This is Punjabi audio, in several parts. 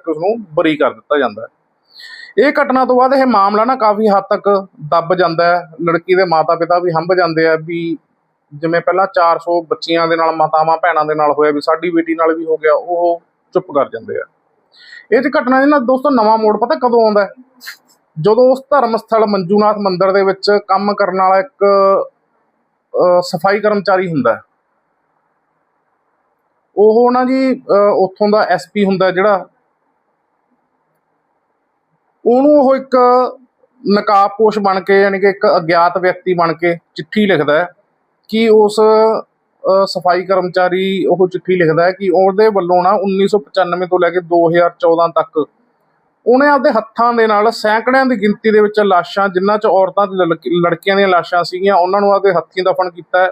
ਤੱਕ ਉਸ ਬਰੀ ਕਰ ਦਿੱਤਾ ਜਾਂਦਾ ਹੈ। ਇਹ ਘਟਨਾ ਤੋਂ ਬਾਅਦ ਇਹ ਮਾਮਲਾ ਨਾ ਕਾਫੀ ਹੱਦ ਤੱਕ ਦੱਬ ਜਾਂਦਾ ਹੈ। ਲੜਕੀ ਦੇ ਮਾਤਾ-ਪਿਤਾ ਵੀ ਹੰਭ ਜਾਂਦੇ ਆ ਵੀ ਜਿਵੇਂ ਪਹਿਲਾਂ 400 ਬੱਚੀਆਂ ਦੇ ਨਾਲ, ਮਾਤਾਵਾਂ ਭੈਣਾਂ ਦੇ ਨਾਲ ਹੋਇਆ ਵੀ ਸਾਡੀ ਬੇਟੀ ਨਾਲ ਵੀ ਹੋ ਗਿਆ, ਉਹ ਚੁੱਪ ਕਰ ਜਾਂਦੇ ਆ। ਇਹ ਤੇ ਘਟਨਾ ਜੀ ਦੋਸਤੋ ਨਵਾਂ ਮੋੜ ਪਤਾ ਕਦੋਂ ਆਉਂਦਾ ਜਦੋਂ ਉਸ ਧਰਮ ਸਥਲ ਮੰਜੂਨਾਥ ਮੰਦਿਰ ਦੇ ਵਿੱਚ ਕੰਮ ਕਰਨ ਵਾਲਾ ਇੱਕ ਸਫ਼ਾਈ ਕਰਮਚਾਰੀ ਹੁੰਦਾ ਉਹ ਨਾ ਜੀ ਉੱਥੋਂ ਦਾ ਐਸਪੀ ਹੁੰਦਾ ਜਿਹੜਾ ਉਹਨੂੰ ਉਹ ਇੱਕ ਨਕਾਬਪੋਸ਼ ਬਣ ਕੇ, ਯਾਨੀ ਕਿ ਇੱਕ ਅਗਿਆਤ ਵਿਅਕਤੀ ਬਣ ਕੇ ਚਿੱਠੀ ਲਿਖਦਾ ਹੈ ਕਿ ਉਸ ਸਫ਼ਾਈ ਕਰਮਚਾਰੀ ਉਹ ਚਿੱਠੀ ਲਿਖਦਾ ਹੈ ਕਿ ਉਹਦੇ ਵੱਲੋਂ ਨਾ 1995 ਤੋਂ ਲੈ ਕੇ 2014 ਤੱਕ ਉਹਨੇ ਆਪਦੇ ਹੱਥਾਂ ਦੇ ਨਾਲ ਸੈਂਕੜਿਆਂ ਦੀ ਗਿਣਤੀ ਦੇ ਵਿੱਚ ਲਾਸ਼ਾਂ ਜਿਨ੍ਹਾਂ 'ਚ ਔਰਤਾਂ ਤੇ ਲੜਕ- ਲੜਕੀਆਂ ਦੀਆਂ ਲਾਸ਼ਾਂ ਸੀਗੀਆਂ, ਉਹਨਾਂ ਨੂੰ ਆਪਦੇ ਹੱਥੀਂ ਦਫਨ ਕੀਤਾ ਹੈ।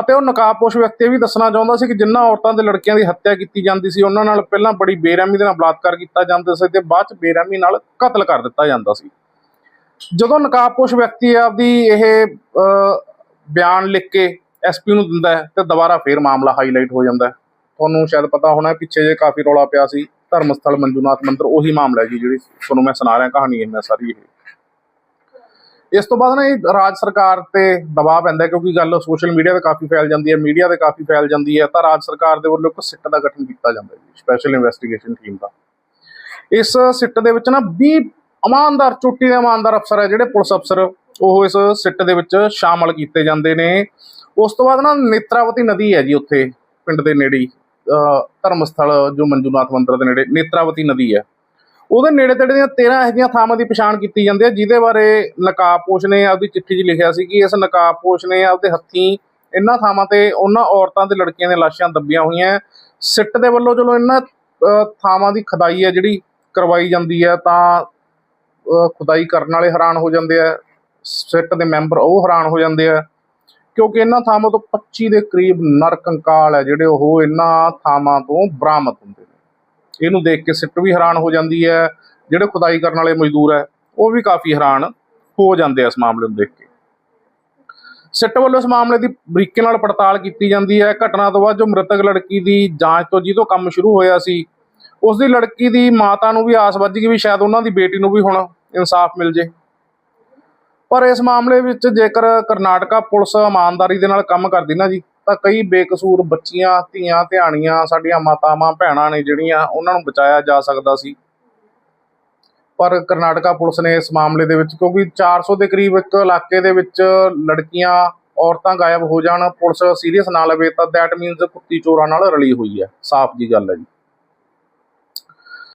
ਅਤੇ ਉਹ ਨਕਾਬਪੋਸ਼ ਵਿਅਕਤੀ ਇਹ ਵੀ ਦੱਸਣਾ ਚਾਹੁੰਦਾ ਸੀ ਕਿ ਜਿਨ੍ਹਾਂ ਔਰਤਾਂ ਤੇ ਲੜਕੀਆਂ ਦੀ ਹੱਤਿਆ ਕੀਤੀ ਜਾਂਦੀ ਸੀ, ਉਹਨਾਂ ਨਾਲ ਪਹਿਲਾਂ ਬੜੀ ਬੇਰਹਿਮੀ ਦੇ ਨਾਲ ਬਲਾਤਕਾਰ ਕੀਤਾ ਜਾਂਦਾ ਸੀ ਤੇ ਬਾਅਦ 'ਚ ਬੇਰਹਿਮੀ ਨਾਲ ਕਤਲ ਕਰ ਦਿੱਤਾ ਜਾਂਦਾ ਸੀ। ਜਦੋਂ ਨਕਾਬਪੋਸ਼ ਵਿਅਕਤੀ ਆਪਦੀ ਇਹ ਬਿਆਨ ਲਿਖ ਕੇ ਐਸਪੀ ਨੂੰ ਦਿੰਦਾ ਹੈ ਤੇ ਦੁਬਾਰਾ ਫੇਰ ਮਾਮਲਾ ਹਾਈਲਾਈਟ ਹੋ ਜਾਂਦਾ ਹੈ। ਤੁਹਾਨੂੰ ਸ਼ਾਇਦ ਪਤਾ ਹੋਣਾ ਪਿੱਛੇ ਜੇ ਕਾਫੀ ਰੌਲਾ ਪਿਆ ਸੀ ਧਰਮ ਸਥਲ ਮੰਜੂਨਾਥ ਮੰਦਰ, ਉਹੀ ਮਾਮਲਾ ਜੀ ਜਿਹੜੀ ਤੁਹਾਨੂੰ ਮੈਂ ਸੁਣਾ ਰਿਹਾ, ਕਹਾਣੀ ਇਹ ਮੈਂ ਸਾਰੀ ਇਹ ਇਸ ਤੋਂ ਬਾਅਦ ਨਾ ਇਹ ਰਾਜ ਸਰਕਾਰ ਤੇ ਦਬਾਅ ਪੈਂਦਾ ਕਿਉਂਕਿ ਗੱਲ ਸੋਸ਼ਲ ਮੀਡੀਆ ਤੇ ਕਾਫੀ ਫੈਲ ਜਾਂਦੀ ਹੈ ਮੀਡੀਆ ਤੇ ਕਾਫੀ ਫੈਲ ਜਾਂਦੀ ਹੈ ਤਾਂ ਰਾਜ ਸਰਕਾਰ ਦੇ ਵੱਲੋਂ ਇੱਕ ਸਿੱਟ ਦਾ ਗਠਨ ਕੀਤਾ ਜਾਂਦਾ ਹੈ ਜੀ ਸਪੈਸ਼ਲ ਇਨਵੈਸਟੀਗੇਸ਼ਨ ਟੀਮ ਦਾ। ਇਸ ਸਿੱਟ ਦੇ ਵਿੱਚ ਨਾ 20 ਇਮਾਨਦਾਰ ਚੋਟੀ ਦੇ ਇਮਾਨਦਾਰ ਅਫਸਰ ਹੈ ਜਿਹੜੇ ਪੁਲਿਸ ਅਫਸਰ ਉਹ ਇਸ ਸਿੱਟ ਦੇ ਵਿੱਚ ਸ਼ਾਮਲ ਕੀਤੇ ਜਾਂਦੇ ਨੇ। ਉਸ ਤੋਂ ਬਾਅਦ ਨਾ ਨੇਤਰਾਵਤੀ ਨਦੀ ਹੈ ਜੀ ਉੱਥੇ ਪਿੰਡ ਦੇ ਨੇੜੇ ਹੀ, ਅਹ ਧਰਮ ਜੋ ਮੰਜੂਨਾਥ ਮੰਦਿਰ ਦੇ ਨੇੜੇ ਨੇਤਰਾਵਤੀ ਨਦੀ ਹੈ। ਉਹਦੇ ਨੇੜੇ ਤੇੜੇ ਦੀਆਂ 13 ਇਹੋ ਜਿਹੀਆਂ ਥਾਵਾਂ ਦੀ ਪਛਾਣ ਕੀਤੀ ਜਾਂਦੀ ਹੈ ਜਿਹਦੇ ਬਾਰੇ ਨਕਾਬਪੋਸ਼ ਨੇ ਆਪਦੀ ਚਿੱਠੀ 'ਚ ਲਿਖਿਆ ਸੀ ਕਿ ਇਸ ਨਕਾਬਪੋਸ਼ ਨੇ ਆਪਦੇ ਹੱਥੀਂ ਇਹਨਾਂ ਥਾਵਾਂ ਤੇ ਉਹਨਾਂ ਔਰਤਾਂ ਤੇ ਲੜਕੀਆਂ ਦੀਆਂ ਲਾਸ਼ਾਂ ਦੱਬੀਆਂ ਹੋਈਆਂ ਸਿੱਟ ਦੇ ਵੱਲੋਂ ਚਲੋ ਇਹਨਾਂ ਅਹ, ਥਾਵਾਂ ਦੀ ਖਦਾਈ ਹੈ ਜਿਹੜੀ ਕਰਵਾਈ ਜਾਂਦੀ ਹੈ ਤਾਂ ਖੁਦਾਈ ਕਰਨ ਵਾਲੇ ਹੈਰਾਨ ਹੋ ਜਾਂਦੇ ਆ ਸਿੱਟ ਦੇ ਮੈਂਬਰ ਉਹ ਹੈਰਾਨ ਹੋ ਜਾਂਦੇ ਆ ਕਿਉਂਕਿ ਇਹਨਾਂ ਥਾਵਾਂ ਤੋਂ 25 ਦੇ ਕਰੀਬ ਨਰ ਹੈ ਜਿਹੜੇ ਉਹ ਇਹਨਾਂ ਥਾਵਾਂ ਤੋਂ ਬਰਾਮਦ ਹੁੰਦੇ ਇਹਨੂੰ ਦੇਖ ਕੇ ਸਿੱਟ ਵੀ ਹੈਰਾਨ ਹੋ ਜਾਂਦੀ ਹੈ, ਜਿਹੜੇ ਖੁਦਾਈ ਕਰਨ ਵਾਲੇ ਮਜ਼ਦੂਰ ਹੈ, ਉਹ ਵੀ ਕਾਫੀ ਹੈਰਾਨ ਹੋ ਜਾਂਦੇ ਆ ਇਸ ਮਾਮਲੇ ਨੂੰ ਦੇਖ ਕੇ। ਸਿੱਟ ਵੱਲੋਂ ਇਸ ਮਾਮਲੇ ਦੀ ਬਰੀਕੀ ਨਾਲ ਪੜਤਾਲ ਕੀਤੀ ਜਾਂਦੀ ਹੈ। ਘਟਨਾ ਤੋਂ ਬਾਅਦ ਜੋ ਮ੍ਰਿਤਕ ਲੜਕੀ ਦੀ ਜਾਂਚ ਤੋਂ ਜਿਹਦੋਂ ਕੰਮ ਸ਼ੁਰੂ ਹੋਇਆ ਸੀ ਉਸ ਦੀ ਲੜਕੀ ਦੀ ਮਾਤਾ ਨੂੰ ਵੀ ਆਸ ਵੱਜ ਗਈ ਵੀ ਸ਼ਾਇਦ ਉਹਨਾਂ ਦੀ ਬੇਟੀ ਨੂੰ ਵੀ ਹੁਣ ਇਨਸਾਫ ਮਿਲ ਜੇ। ਪਰ ਇਸ ਮਾਮਲੇ ਵਿੱਚ ਜੇਕਰ ਕਰਨਾਟਕਾ ਪੁਲਿਸ ਇਮਾਨਦਾਰੀ ਦੇ ਨਾਲ ਕੰਮ ਕਰਦੀ ਨਾ ਜੀ ਤਾਂ ਕਈ ਬੇਕਸੂਰ ਬੱਚੀਆਂ, ਧੀਆਂ, ਧਿਆਣੀਆਂ, ਸਾਡੀਆਂ ਮਾਤਾਵਾਂ, ਭੈਣਾਂ ਨੇ ਜਿਹੜੀਆਂ ਉਹਨਾਂ ਨੂੰ ਬਚਾਇਆ ਜਾ ਸਕਦਾ ਸੀ। ਪਰ ਕਰਨਾਟਕਾ ਪੁਲਿਸ ਨੇ ਇਸ ਮਾਮਲੇ ਦੇ ਵਿੱਚ, ਕਿਉਂਕਿ 400 ਦੇ ਕਰੀਬ ਇੱਕ ਇਲਾਕੇ ਦੇ ਵਿੱਚ ਲੜਕੀਆਂ, ਔਰਤਾਂ ਗਾਇਬ ਹੋ ਜਾਣ, ਪੁਲਿਸ ਸੀਰੀਅਸ ਨਾ ਲਵੇ, ਤਾਂ ਦੈਟ ਮੀਨਸ ਕੁੱਤੀ ਚੋਰਾਂ ਨਾਲ ਰਲੀ ਹੋਈ ਹੈ। ਸਾਫ਼ ਜੀ ਗੱਲ ਹੈ ਜੀ।